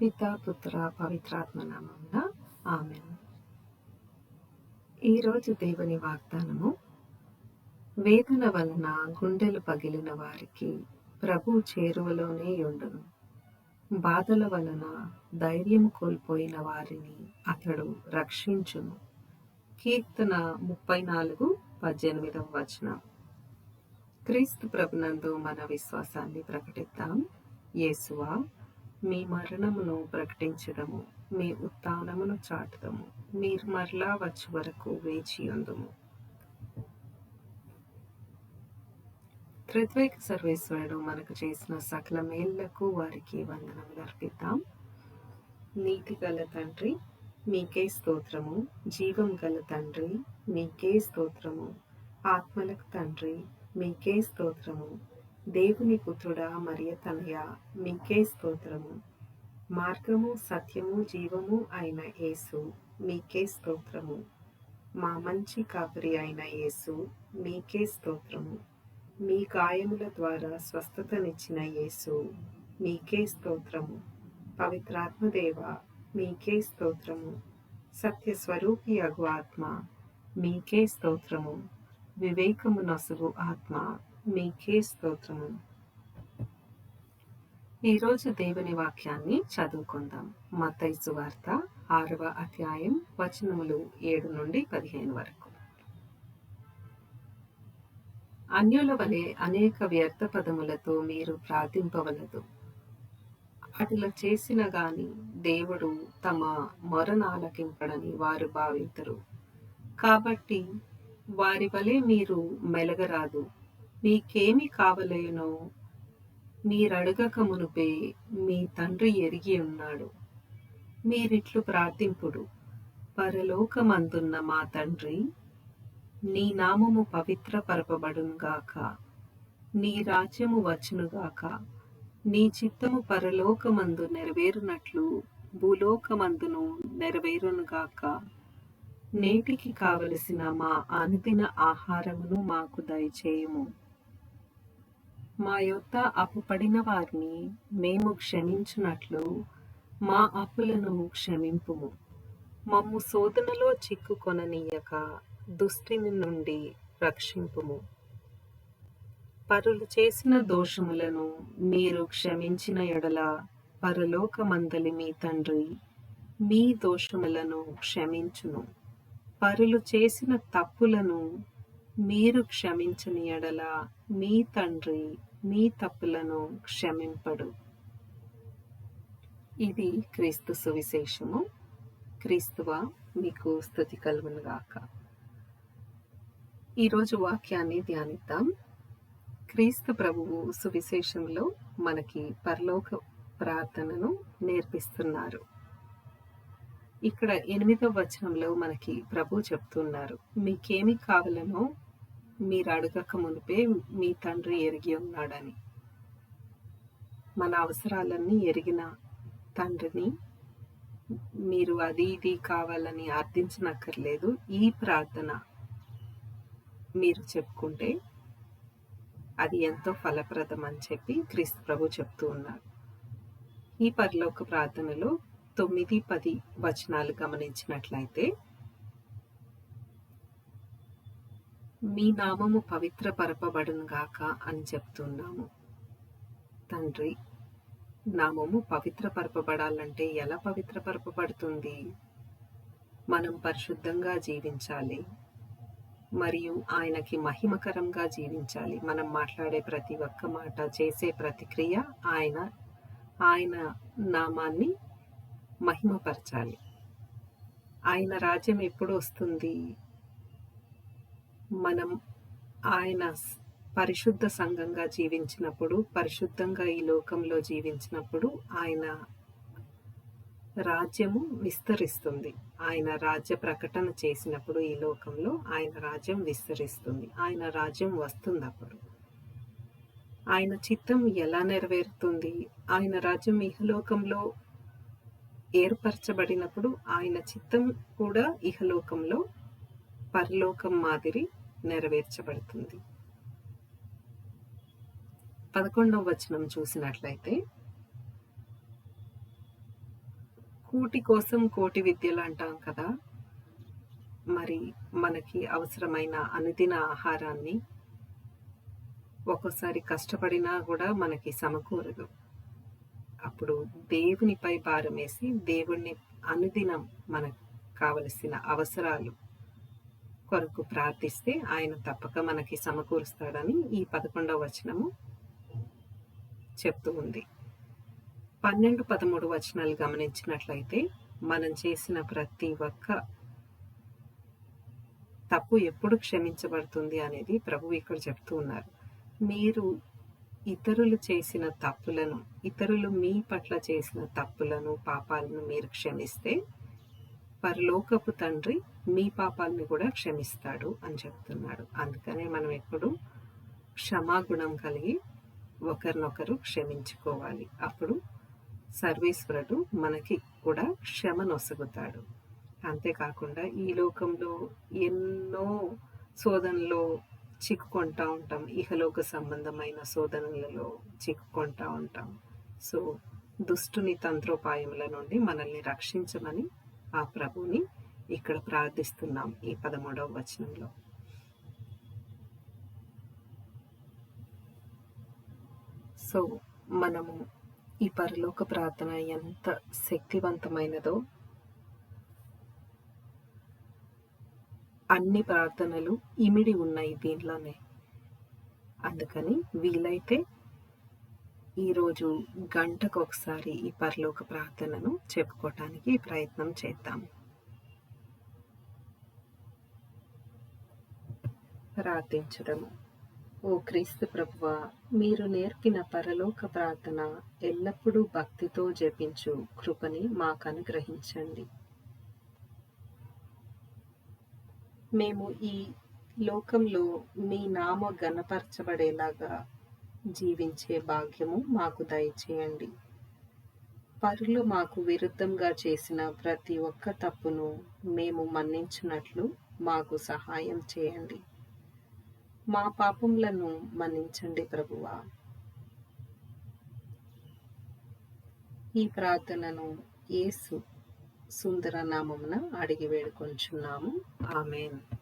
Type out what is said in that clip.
పిత పుత్ర పవిత్రాత్మ నామమున ఆమె ఈరోజు దేవుని వాగ్దానము వేదన వలన గుండెలు పగిలిన వారికి ప్రభు చేరువలోనే ఉండును. బాధల వలన ధైర్యం కోల్పోయిన వారిని అతడు రక్షించును. కీర్తన ముప్పై నాలుగు పద్దెనిమిదవ వచనం. క్రీస్తు ప్రభునందు మన విశ్వాసాన్ని ప్రకటిద్దాం. యేసువా మీ మరణమును ప్రకటించడము మీ ఉత్థానమును చాటుదము మీరు మరలా వచ్చి వరకు వేచి ఉందము. త్రిద్వైక సర్వేశ్వరుడు మనకు చేసిన సకల మేళ్ళకు వారికి వందనములు అర్పిద్దాం. నీతి గల తండ్రి మీకే స్తోత్రము. జీవం గల తండ్రి మీకే స్తోత్రము. ఆత్మలకు తండ్రి మీకే స్తోత్రము. దేవుని పుత్రుడా మరియ తనయ మీకే స్తోత్రము. మార్గము సత్యము జీవము అయిన యేసు మీకే స్తోత్రము. మా మంచి కాపరి అయిన యేసు మీకే స్తోత్రము. మీ గాయముల ద్వారా స్వస్థతనిచ్చిన యేసు మీకే స్తోత్రము. పవిత్రాత్మదేవ మీకే స్తోత్రము. సత్య స్వరూపి అగు ఆత్మ మీకే స్తోత్రము. వివేకము నొసగు ఆత్మ. మీకే స్తోత్రము ఈరోజు దేవుని వాక్యాన్ని చదువుకుందాం. మతైసు వార్త ఆరవ అధ్యాయం వచనములు ఏడు నుండి పదిహేను వరకు. అన్యుల వలె అనేక వ్యర్థ పదములతో మీరు ప్రార్థింపవలదు. అటుల చేసిన గాని దేవుడు తమ మొరనాలకింపడని వారు భావించరు కాబట్టి వారి వలె మీరు మెలగరాదు. మీకేమి కావలేనో. మీరడగక మునుపే మీ తండ్రి ఎరిగి ఉన్నాడు. మీరిట్లు ప్రార్థింపుడు. పరలోకమందున్న మా తండ్రి నీ నామము పవిత్రపరపబడునుగాక. నీ రాజ్యము వచ్చునుగాక. నీ చిత్తము పరలోకమందు నెరవేరునట్లు భూలోకమందును నెరవేరునుగాక. నేటికి కావలసిన మా అనుదిన ఆహారమును మాకు దయచేయము. మా యొద్ద అప్పుపడిన వారిని మేము క్షమించినట్లు మా అప్పులను క్షమింపుము. మమ్ము శోధనలో చిక్కుకొననీయక దుష్టిని నుండి రక్షింపుము. పరులు చేసిన దోషములను మీరు క్షమించిన ఎడల పరలోకమందలి మీ తండ్రి మీ దోషములను క్షమించును. పరులు చేసిన తప్పులను మీరు క్షమించని ఎడల మీ తండ్రి మీ తప్పులను క్షమింపడు. ఇది క్రీస్తు సువిశేషము. క్రీస్తువ మీకు స్థుతి కలుగునుగాక. ఈరోజు వాక్యాన్ని ధ్యానిద్దాం. క్రీస్తు ప్రభువు సువిశేషంలో మనకి పరలోక ప్రార్థనను నేర్పిస్తున్నారు. ఇక్కడ ఎనిమిదవ వచనంలో మనకి ప్రభు చెప్తున్నారు మీకేమి కావాలనో మీరు అడగక మునిపే మీ తండ్రి ఎరిగి ఉన్నాడని. మన అవసరాలన్నీ ఎరిగిన తండ్రిని మీరు అది ఇది కావాలని అర్థించనక్కర్లేదు ఈ ప్రార్థన మీరు చెప్పుకుంటే అది ఎంతో ఫలప్రదం అని చెప్పి క్రీస్తు ప్రభు చెప్తూ ఉన్నారు. ఈ పరలోక ప్రార్థనలో తొమ్మిది పది వచనాలు గమనించినట్లయితే మీ నామము పవిత్ర పరపబడునుగాక అని చెప్తున్నాము. తండ్రి నామము పవిత్ర పరపబడాలంటే ఎలా పవిత్ర పరపబడుతుంది మనం పరిశుద్ధంగా జీవించాలి. మరియు ఆయనకి మహిమకరంగా జీవించాలి. మనం మాట్లాడే ప్రతి ఒక్క మాట చేసే ప్రతిక్రియ ఆయన ఆయన నామాన్ని మహిమపరచాలి. ఆయన రాజ్యం ఎప్పుడు వస్తుంది? మనం ఆయన పరిశుద్ధ సంఘంగా జీవించినప్పుడు పరిశుద్ధంగా ఈ లోకంలో జీవించినప్పుడు ఆయన రాజ్యము విస్తరిస్తుంది. ఆయన రాజ్య ప్రకటన చేసినప్పుడు ఈ లోకంలో ఆయన రాజ్యం విస్తరిస్తుంది. ఆయన రాజ్యం వస్తుంది అప్పుడు ఆయన చిత్తం ఎలా నెరవేరుతుంది? ఆయన రాజ్యం ఇహలోకంలో ఏర్పరచబడినప్పుడు ఆయన చిత్తం కూడా ఇహలోకంలో పరలోకం మాదిరి నెరవేర్చబడుతుంది. పదకొండవ వచనం చూసినట్లయితే కూటి కోసం కోటి విద్యలు అంటాం కదా! మరి మనకి అవసరమైన అనుదిన ఆహారాన్ని ఒక్కోసారి కష్టపడినా కూడా మనకి సమకూరదు. అప్పుడు దేవునిపై భారం వేసి దేవుణ్ణి అనుదినం మనకు కావలసిన అవసరాలు కొరకు ప్రార్థిస్తే ఆయన తప్పక మనకి సమకూరుస్తాడని ఈ పదకొండవ వచనము చెప్తూ ఉంది. పన్నెండు పదమూడు వచనాలు గమనించినట్లయితే మనం చేసిన ప్రతి ఒక్క తప్పు ఎప్పుడు క్షమించబడుతుంది అనేది ప్రభు ఇక్కడ చెప్తూ ఉన్నారు. మీరు ఇతరులు చేసిన తప్పులను ఇతరులు మీ పట్ల చేసిన తప్పులను పాపాలను మీరు క్షమిస్తే పరలోకపు తండ్రి మీ పాపాలను కూడా క్షమిస్తాడు అని చెప్తున్నాడు. అందుకనే మనం ఎప్పుడు క్షమాగుణం కలిగి ఒకరినొకరు క్షమించుకోవాలి. అప్పుడు సర్వేశ్వరుడు మనకి కూడా క్షమ నొసగుతాడు. అంతేకాకుండా ఈ లోకంలో ఎన్నో శోధనలో చిక్కుకుంటా ఉంటాం. ఇహలోక సంబంధమైన శోధనలలో చిక్కుకుంటా ఉంటాం. సో దుష్టుని తంత్రోపాయముల నుండి మనల్ని రక్షించమని ఆ ప్రభుని ఇక్కడ ప్రార్థిస్తున్నాం ఈ పదమూడవ వచనంలో. సో మనము ఈ పరలోక ప్రార్థన ఎంత శక్తివంతమైనదో అన్ని ప్రార్థనలు ఇమిడి ఉన్నాయి దీనిలోనే. అందుకని వీలైతే ఈరోజు గంటకు ఒకసారి ఈ పరలోక ప్రార్థనను చెప్పుకోవటానికి ప్రయత్నం చేద్దాం. ప్రార్థించడము. ఓ క్రీస్తు ప్రభువ మీరు నేర్పిన పరలోక ప్రార్థన ఎల్లప్పుడూ భక్తితో జపించు. కృపని మాకు అనుగ్రహించండి మేము ఈ లోకంలో మీ నామ గణపరచబడేలాగా జీవించే భాగ్యము మాకు దయచేయండి. పరులు మాకు విరుద్ధంగా చేసిన ప్రతి ఒక్క తప్పును మేము మన్నించినట్లు మాకు సహాయం చేయండి. మా పాపములను మన్నించండి ప్రభువా. ఈ ప్రార్థనను యేసు సుందర నామమున అడిగి వేడుకొంచున్నాము. ఆమెన్.